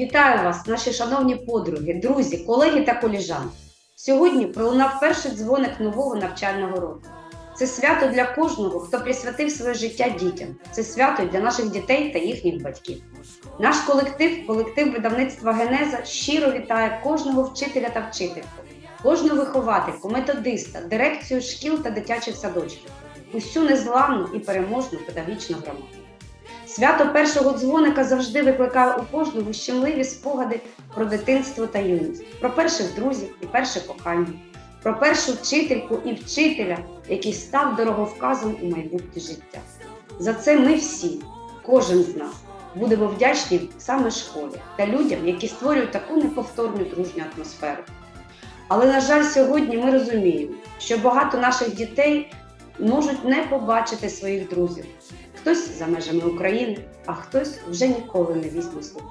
Вітаю вас, наші шановні подруги, друзі, колеги та коліжанки. Сьогодні пролунав перший дзвоник нового навчального року. Це свято для кожного, хто присвятив своє життя дітям. Це свято для наших дітей та їхніх батьків. Наш колектив, колектив видавництва Генеза, щиро вітає кожного вчителя та вчительку, кожну виховательку, методиста, дирекцію шкіл та дитячих садочків, усю незламну і переможну педагогічну громаду. Свято першого дзвоника завжди викликає у кожного щемливі спогади про дитинство та юність, про перших друзів і перше кохання, про першу вчительку і вчителя, який став дороговказом у майбутнє життя. За це ми всі, кожен з нас, будемо вдячні саме школі та людям, які створюють таку неповторну дружню атмосферу. Але, на жаль, сьогодні ми розуміємо, що багато наших дітей можуть не побачити своїх друзів. Хтось за межами України, а хтось вже ніколи не візьме слух.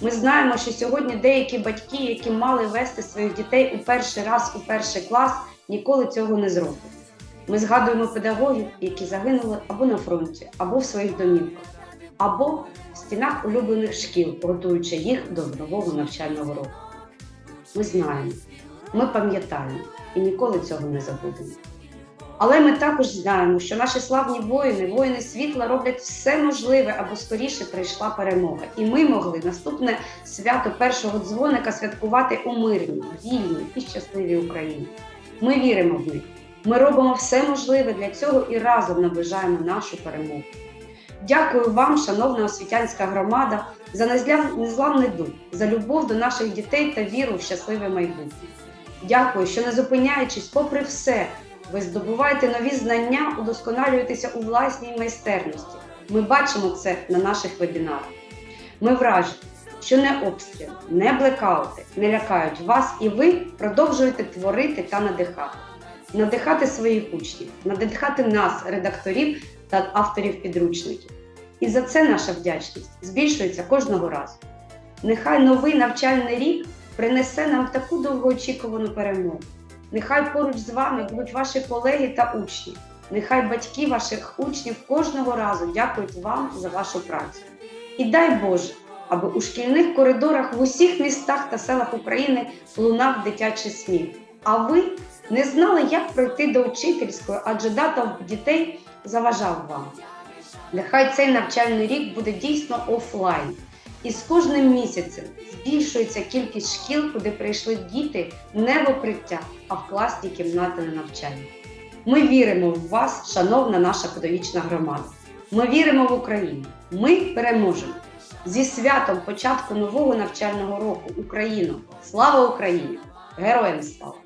Ми знаємо, що сьогодні деякі батьки, які мали вести своїх дітей у перший раз у перший клас, ніколи цього не зроблять. Ми згадуємо педагогів, які загинули або на фронті, або в своїх домівках, або в стінах улюблених шкіл, готуючи їх до нового навчального року. Ми знаємо, ми пам'ятаємо і ніколи цього не забудемо. Але ми також знаємо, що наші славні воїни, воїни світла роблять все можливе, аби скоріше прийшла перемога. І ми могли наступне свято першого дзвоника святкувати у мирній, вільній і щасливій Україні. Ми віримо в них. Ми робимо все можливе для цього і разом наближаємо нашу перемогу. Дякую вам, шановна освітянська громада, за незламний дух, за любов до наших дітей та віру в щасливе майбутнє. Дякую, що не зупиняючись, попри все, ви здобуваєте нові знання, удосконалюєтеся у власній майстерності. Ми бачимо це на наших вебінарах. Ми вражені, що не обстріл, не блекаути не лякають вас, і ви продовжуєте творити та надихати. Надихати своїх учнів, надихати нас, редакторів та авторів підручників. І за це наша вдячність збільшується кожного разу. Нехай новий навчальний рік принесе нам таку довгоочікувану перемогу. Нехай поруч з вами будуть ваші колеги та учні. Нехай батьки ваших учнів кожного разу дякують вам за вашу працю. І дай Боже, аби у шкільних коридорах в усіх містах та селах України лунав дитячий сміх. А ви не знали, як пройти до учительської, адже дата дітей заважав вам. Нехай цей навчальний рік буде дійсно офлайн. І з кожним місяцем збільшується кількість шкіл, куди прийшли діти не в укриття, а в класні кімнати на навчання. Ми віримо в вас, шановна наша педагогічна громада. Ми віримо в Україну. Ми переможемо. Зі святом початку нового навчального року Україну! Слава Україні! Героям слава!